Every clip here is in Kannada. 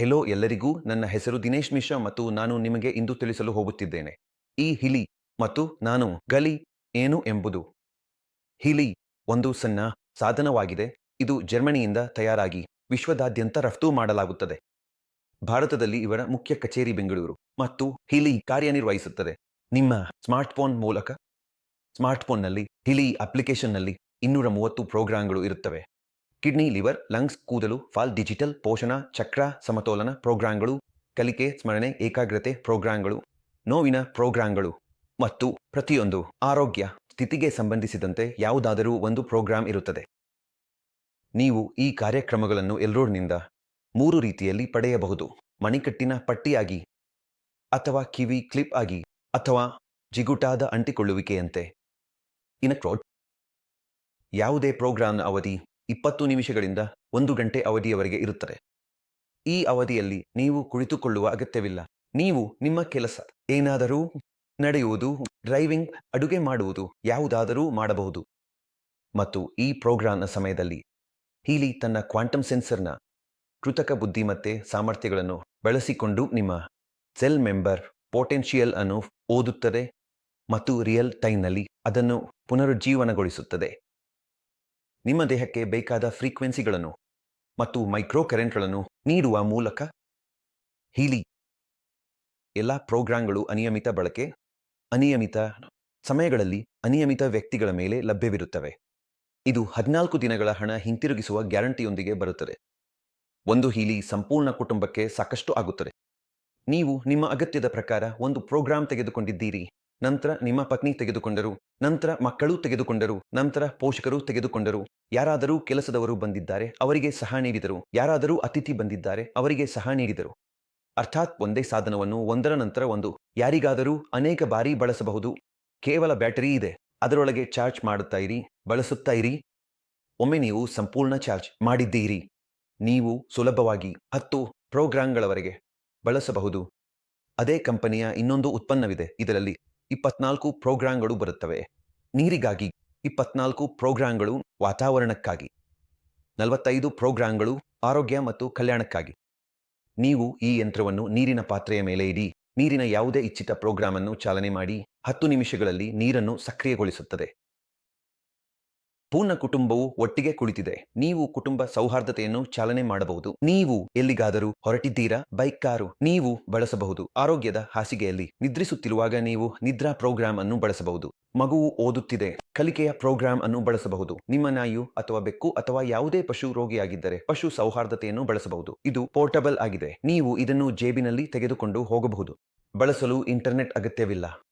ಹೆಲೋ ಎಲ್ಲರಿಗೂ. ನನ್ನ ಹೆಸರು ದಿನೇಶ್ ಮಿಶ್ರಾ ಮತ್ತು ನಾನು ನಿಮಗೆ ಇಂದು ತಿಳಿಸಲು ಹೋಗುತ್ತಿದ್ದೇನೆ. ಈ ಹಿಲಿ ಮತ್ತು ನಾನು ಗಲಿ ಏನು ಎಂಬುದು? ಹಿಲಿ ಒಂದು ಸಣ್ಣ ಸಾಧನವಾಗಿದೆ. ಇದು ಜರ್ಮನಿಯಿಂದ ತಯಾರಾಗಿ ವಿಶ್ವದಾದ್ಯಂತ ರಫ್ತು ಮಾಡಲಾಗುತ್ತದೆ. ಭಾರತದಲ್ಲಿ ಇವರ ಮುಖ್ಯ ಕಚೇರಿ ಬೆಂಗಳೂರು ಮತ್ತು ಹಿಲಿ ಕಾರ್ಯನಿರ್ವಹಿಸುತ್ತದೆ. ನಿಮ್ಮ ಸ್ಮಾರ್ಟ್ಫೋನ್ ಮೂಲಕ ಸ್ಮಾರ್ಟ್ಫೋನ್ನಲ್ಲಿ, ಹಿಲಿ ಅಪ್ಲಿಕೇಶನ್ನಲ್ಲಿ ಇನ್ನೂರ ಮೂವತ್ತು ಪ್ರೋಗ್ರಾಂಗಳು ಇರುತ್ತವೆ. ಕಿಡ್ನಿ, ಲಿವರ್, ಲಂಗ್ಸ್, ಕೂದಲು, ಫಾಲ್ ಡಿಜಿಟಲ್, ಪೋಷಣ, ಚಕ್ರ, ಸಮತೋಲನ ಪ್ರೋಗ್ರಾಂಗಳು, ಕಲಿಕೆ, ಸ್ಮರಣೆ, ಏಕಾಗ್ರತೆ ಪ್ರೋಗ್ರಾಂಗಳು, ನೋವಿನ ಪ್ರೋಗ್ರಾಂಗಳು ಮತ್ತು ಪ್ರತಿಯೊಂದು ಆರೋಗ್ಯ ಸ್ಥಿತಿಗೆ ಸಂಬಂಧಿಸಿದಂತೆ ಯಾವುದಾದರೂ ಒಂದು ಪ್ರೋಗ್ರಾಂ ಇರುತ್ತದೆ. ನೀವು ಈ ಕಾರ್ಯಕ್ರಮಗಳನ್ನು ಎಲ್ರೋಡ್ನಿಂದ ಮೂರು ರೀತಿಯಲ್ಲಿ ಪಡೆಯಬಹುದು. ಮಣಿಕಟ್ಟಿನ ಪಟ್ಟಿಯಾಗಿ ಅಥವಾ ಕಿವಿ ಕ್ಲಿಪ್ ಆಗಿ ಅಥವಾ ಜಿಗುಟಾದ ಅಂಟಿಕೊಳ್ಳುವಿಕೆಯಂತೆ. ಇನಕ್ರೋಡ್ ಯಾವುದೇ ಪ್ರೋಗ್ರಾಂನ ಅವಧಿ ಇಪ್ಪತ್ತು ನಿಮಿಷಗಳಿಂದ ಒಂದು ಗಂಟೆ ಅವಧಿಯವರೆಗೆ ಇರುತ್ತದೆ. ಈ ಅವಧಿಯಲ್ಲಿ ನೀವು ಕುಳಿತುಕೊಳ್ಳುವ ಅಗತ್ಯವಿಲ್ಲ. ನೀವು ನಿಮ್ಮ ಕೆಲಸ, ಏನಾದರೂ ನಡೆಯುವುದು, ಡ್ರೈವಿಂಗ್, ಅಡುಗೆ ಮಾಡುವುದು, ಯಾವುದಾದರೂ ಮಾಡಬಹುದು. ಮತ್ತು ಈ ಪ್ರೋಗ್ರಾಂನ ಸಮಯದಲ್ಲಿ ಹೀಲಿ ತನ್ನ ಕ್ವಾಂಟಮ್ ಸೆನ್ಸರ್ನ ಕೃತಕ ಬುದ್ಧಿಮತ್ತೆ ಸಾಮರ್ಥ್ಯಗಳನ್ನು ಬಳಸಿಕೊಂಡು ನಿಮ್ಮ ಸೆಲ್ ಮೆಂಬರ್ ಪೊಟೆನ್ಷಿಯಲ್ ಅನ್ನು ಓದುತ್ತದೆ ಮತ್ತು ರಿಯಲ್ ಟೈಮ್ನಲ್ಲಿ ಅದನ್ನು ಪುನರುಜ್ಜೀವನಗೊಳಿಸುತ್ತದೆ. ನಿಮ್ಮ ದೇಹಕ್ಕೆ ಬೇಕಾದ ಫ್ರೀಕ್ವೆನ್ಸಿಗಳನ್ನು ಮತ್ತು ಮೈಕ್ರೋ ಕರೆಂಟ್ಗಳನ್ನು ನೀಡುವ ಮೂಲಕ ಹೀಲಿ. ಎಲ್ಲ ಪ್ರೋಗ್ರಾಂಗಳು ಅನಿಯಮಿತ ಬಳಕೆ, ಅನಿಯಮಿತ ಸಮಯಗಳಲ್ಲಿ ಅನಿಯಮಿತ ವ್ಯಕ್ತಿಗಳ ಮೇಲೆ ಲಭ್ಯವಿರುತ್ತವೆ. ಇದು ಹದಿನಾಲ್ಕು ದಿನಗಳ ಹಣ ಹಿಂತಿರುಗಿಸುವ ಗ್ಯಾರಂಟಿಯೊಂದಿಗೆ ಬರುತ್ತದೆ. ಒಂದು ಹೀಲಿ ಸಂಪೂರ್ಣ ಕುಟುಂಬಕ್ಕೆ ಸಾಕಷ್ಟು ಆಗುತ್ತದೆ. ನೀವು ನಿಮ್ಮ ಅಗತ್ಯದ ಪ್ರಕಾರ ಒಂದು ಪ್ರೋಗ್ರಾಂ ತೆಗೆದುಕೊಂಡಿದ್ದೀರಿ. ನಂತರ ನಿಮ್ಮ ಪತ್ನಿ ತೆಗೆದುಕೊಂಡರು, ನಂತರ ಮಕ್ಕಳು ತೆಗೆದುಕೊಂಡರು, ನಂತರ ಪೋಷಕರು ತೆಗೆದುಕೊಂಡರು. ಯಾರಾದರೂ ಕೆಲಸದವರು ಬಂದಿದ್ದಾರೆ, ಅವರಿಗೆ ಸಹ ನೀಡಿದರು. ಯಾರಾದರೂ ಅತಿಥಿ ಬಂದಿದ್ದಾರೆ, ಅವರಿಗೆ ಸಹ ನೀಡಿದರು. ಅರ್ಥಾತ್ ಒಂದೇ ಸಾಧನವನ್ನು ಒಂದರ ನಂತರ ಒಂದು. ಯಾರಿಗಾದರೂ ಅನೇಕ ಬಾರಿ ಬಳಸಬಹುದು. ಕೇವಲ ಬ್ಯಾಟರಿ ಇದೆ. ಅದರೊಳಗೆ ಚಾರ್ಜ್ ಮಾಡುತ್ತಾ ಇರಿ, ಬಳಸುತ್ತಾ ಇರಿ. ಒಮ್ಮೆ ನೀವು ಸಂಪೂರ್ಣ ಚಾರ್ಜ್ ಮಾಡಿದ್ದೀರಿ. ನೀವು ಸುಲಭವಾಗಿ ಹತ್ತು ಪ್ರೋಗ್ರಾಂಗಳವರೆಗೆ ಬಳಸಬಹುದು. ಅದೇ ಕಂಪನಿಯ ಇನ್ನೊಂದು ಉತ್ಪನ್ನವಿದೆ, ಇದರಲ್ಲಿ ಇಪ್ಪತ್ನಾಲ್ಕು ಪ್ರೋಗ್ರಾಂಗಳು ಬರುತ್ತವೆ. ನೀರಿಗಾಗಿ ಇಪ್ಪತ್ನಾಲ್ಕು ಪ್ರೋಗ್ರಾಂಗಳು ವಾತಾವರಣಕ್ಕಾಗಿ. ನಲವತ್ತೈದು ಪ್ರೋಗ್ರಾಂಗಳು ಆರೋಗ್ಯ ಮತ್ತು ಕಲ್ಯಾಣಕ್ಕಾಗಿ. ನೀವು ಈ ಯಂತ್ರವನ್ನು ನೀರಿನ ಪಾತ್ರೆಯ ಮೇಲೆ ಇಡಿ. ನೀರಿನ ಯಾವುದೇ ಇಚ್ಛಿತ ಪ್ರೋಗ್ರಾಂ ಅನ್ನು ಚಾಲನೆ ಮಾಡಿ. ಹತ್ತು ನಿಮಿಷಗಳಲ್ಲಿ ನೀರನ್ನು ಸಕ್ರಿಯಗೊಳಿಸುತ್ತದೆ. ಪೂರ್ಣ ಕುಟುಂಬವು ಒಟ್ಟಿಗೆ ಕುಳಿತಿದೆ. ನೀವು ಕುಟುಂಬ ಸೌಹಾರ್ದತೆಯನ್ನು ಚಾಲನೆ ಮಾಡಬಹುದು. ನೀವು ಎಲ್ಲಿಗಾದರೂ ಹೊರಟಿದ್ದೀರಾ? Bike car. ನೀವು ಬಳಸಬಹುದು. ಆರೋಗ್ಯದ ಹಾಸಿಗೆಯಲ್ಲಿ ನಿದ್ರಿಸುತ್ತಿರುವಾಗ ನೀವು ನಿದ್ರಾ ಪ್ರೋಗ್ರಾಂ ಅನ್ನು ಬಳಸಬಹುದು. ಮಗುವು ಓದುತ್ತಿದೆ. ಕಲಿಕೆಯ ಪ್ರೋಗ್ರಾಂ ಅನ್ನು ಬಳಸಬಹುದು. ನಿಮ್ಮ ನಾಯು ಅಥವಾ ಬೆಕ್ಕು ಅಥವಾ ಯಾವುದೇ ಪಶು ರೋಗಿಯಾಗಿದ್ದರೆ ಪಶು ಸೌಹಾರ್ದತೆಯನ್ನು ಬಳಸಬಹುದು. ಇದು ಪೋರ್ಟಬಲ್ ಆಗಿದೆ. ನೀವು ಇದನ್ನು ಜೇಬಿನಲ್ಲಿ ತೆಗೆದುಕೊಂಡು ಹೋಗಬಹುದು. ಬಳಸಲು ಇಂಟರ್ನೆಟ್ ಅಗತ್ಯವಿಲ್ಲ.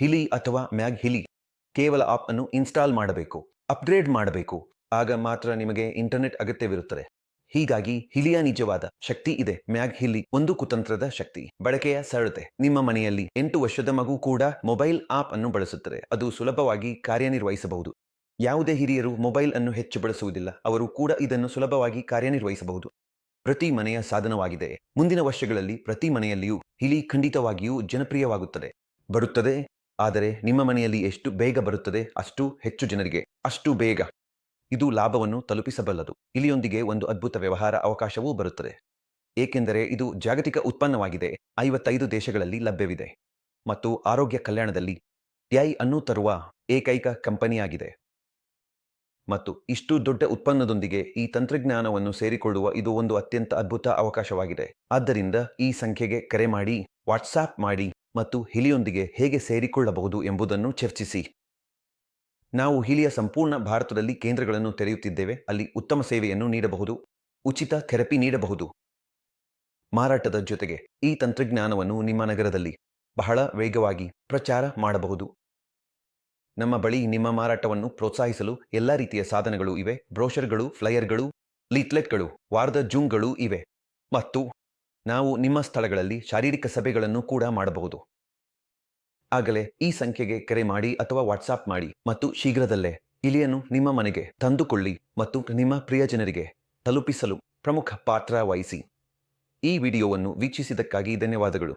ಹಿಲಿ ಅಥವಾ ಮ್ಯಾಗ್ ಹಿಲಿ ಕೇವಲ ಆಪ್ ಅನ್ನು ಇನ್ಸ್ಟಾಲ್ ಮಾಡಬೇಕು. ಅಪ್ಗ್ರೇಡ್ ಮಾಡಬೇಕು. ಆಗ ಮಾತ್ರ ನಿಮಗೆ ಇಂಟರ್ನೆಟ್ ಅಗತ್ಯವಿರುತ್ತದೆ. ಹೀಗಾಗಿ ಹಿಲಿಯ ನಿಜವಾದ ಶಕ್ತಿ ಇದೆ. ಮ್ಯಾಗ್ ಹಿಲಿ ಒಂದು ಕುತಂತ್ರದ ಶಕ್ತಿ. ಬಳಕೆಯ ಸರಳತೆ. ನಿಮ್ಮ ಮನೆಯಲ್ಲಿ ಎಂಟು ವರ್ಷದ ಮಗು ಕೂಡ ಮೊಬೈಲ್ ಆಪ್ ಅನ್ನು ಬಳಸುತ್ತದೆ. ಅದು ಸುಲಭವಾಗಿ ಕಾರ್ಯನಿರ್ವಹಿಸಬಹುದು. ಯಾವುದೇ ಹಿರಿಯರು ಮೊಬೈಲ್ ಅನ್ನು ಹೆಚ್ಚು ಬಳಸುವುದಿಲ್ಲ. ಅವರು ಕೂಡ ಇದನ್ನು ಸುಲಭವಾಗಿ ಕಾರ್ಯನಿರ್ವಹಿಸಬಹುದು. ಪ್ರತಿ ಮನೆಯ ಸಾಧನವಾಗಿದೆ. ಮುಂದಿನ ವರ್ಷಗಳಲ್ಲಿ ಪ್ರತಿ ಮನೆಯಲ್ಲಿಯೂ ಹಿಲಿ ಖಂಡಿತವಾಗಿಯೂ ಜನಪ್ರಿಯವಾಗುತ್ತದೆ. ಬರುತ್ತದೆ. ಆದರೆ ನಿಮ್ಮ ಮನೆಯಲ್ಲಿ ಎಷ್ಟು ಬೇಗ ಬರುತ್ತದೆ ಅಷ್ಟು ಹೆಚ್ಚು ಜನರಿಗೆ, ಅಷ್ಟು ಬೇಗ. ಇದು ಲಾಭವನ್ನು ತಲುಪಿಸಬಲ್ಲದು. ಇಲಿಯೊಂದಿಗೆ ಒಂದು ಅದ್ಭುತ ವ್ಯವಹಾರ ಅವಕಾಶವೂ ಬರುತ್ತದೆ. ಏಕೆಂದರೆ ಇದು ಜಾಗತಿಕ ಉತ್ಪನ್ನವಾಗಿದೆ. ಐವತ್ತೈದು ದೇಶಗಳಲ್ಲಿ ಲಭ್ಯವಿದೆ. ಮತ್ತು ಆರೋಗ್ಯ ಕಲ್ಯಾಣದಲ್ಲಿ ಐ ಅನ್ನು ತರುವ ಏಕೈಕ ಕಂಪನಿಯಾಗಿದೆ. ಮತ್ತು ಇಷ್ಟು ದೊಡ್ಡ ಉತ್ಪನ್ನದೊಂದಿಗೆ ಈ ತಂತ್ರಜ್ಞಾನವನ್ನು ಸೇರಿಕೊಳ್ಳುವ ಇದು ಒಂದು ಅತ್ಯಂತ ಅದ್ಭುತ ಅವಕಾಶವಾಗಿದೆ. ಆದ್ದರಿಂದ ಈ ಸಂಖ್ಯೆಗೆ ಕರೆ ಮಾಡಿ ವಾಟ್ಸಾಪ್ ಮಾಡಿ. ಮತ್ತು ಹಿಲಿಯೊಂದಿಗೆ ಹೇಗೆ ಸೇರಿಕೊಳ್ಳಬಹುದು ಎಂಬುದನ್ನು ಚರ್ಚಿಸಿ. ನಾವು ಹಿಲಿಯ ಸಂಪೂರ್ಣ ಭಾರತದಲ್ಲಿ ಕೇಂದ್ರಗಳನ್ನು ತೆರೆಯುತ್ತಿದ್ದೇವೆ, ಅಲ್ಲಿ ಉತ್ತಮ ಸೇವೆಯನ್ನು ನೀಡಬಹುದು, ಉಚಿತ ಥೆರಪಿ ನೀಡಬಹುದು. ಮಾರಾಟದ ಜೊತೆಗೆ ಈ ತಂತ್ರಜ್ಞಾನವನ್ನು ನಿಮ್ಮ ನಗರದಲ್ಲಿ ಬಹಳ ವೇಗವಾಗಿ ಪ್ರಚಾರ ಮಾಡಬಹುದು. ನಮ್ಮ ಬಳಿ ನಿಮ್ಮ ಮಾರಾಟವನ್ನು ಪ್ರೋತ್ಸಾಹಿಸಲು ಎಲ್ಲ ರೀತಿಯ ಸಾಧನಗಳು ಇವೆ, ಬ್ರೋಷರ್ಗಳು, ಫ್ಲೈಯರ್ಗಳು, ಲೀಟ್ಲೆಟ್ಗಳು, ವಾರದ ಜುಂಗ್ಗಳು ಇವೆ ಮತ್ತು ನಾವು ನಿಮ್ಮ ಸ್ಥಳಗಳಲ್ಲಿ ಶಾರೀರಿಕ ಸಭೆಗಳನ್ನು ಕೂಡ ಮಾಡಬಹುದು. ಆಗಲೇ ಈ ಸಂಖ್ಯೆಗೆ ಕರೆ ಮಾಡಿ ಅಥವಾ ವಾಟ್ಸಾಪ್ ಮಾಡಿ ಮತ್ತು ಶೀಘ್ರದಲ್ಲೇ ಇಲಿಯನ್ನು ನಿಮ್ಮ ಮನೆಗೆ ತಂದುಕೊಳ್ಳಿ ಮತ್ತು ನಿಮ್ಮ ಪ್ರಿಯಜನರಿಗೆ ತಲುಪಿಸಲು ಪ್ರಮುಖ ಪಾತ್ರ ವಹಿಸಿ. ಈ ವಿಡಿಯೋವನ್ನು ವೀಕ್ಷಿಸಿದ್ದಕ್ಕಾಗಿ ಧನ್ಯವಾದಗಳು.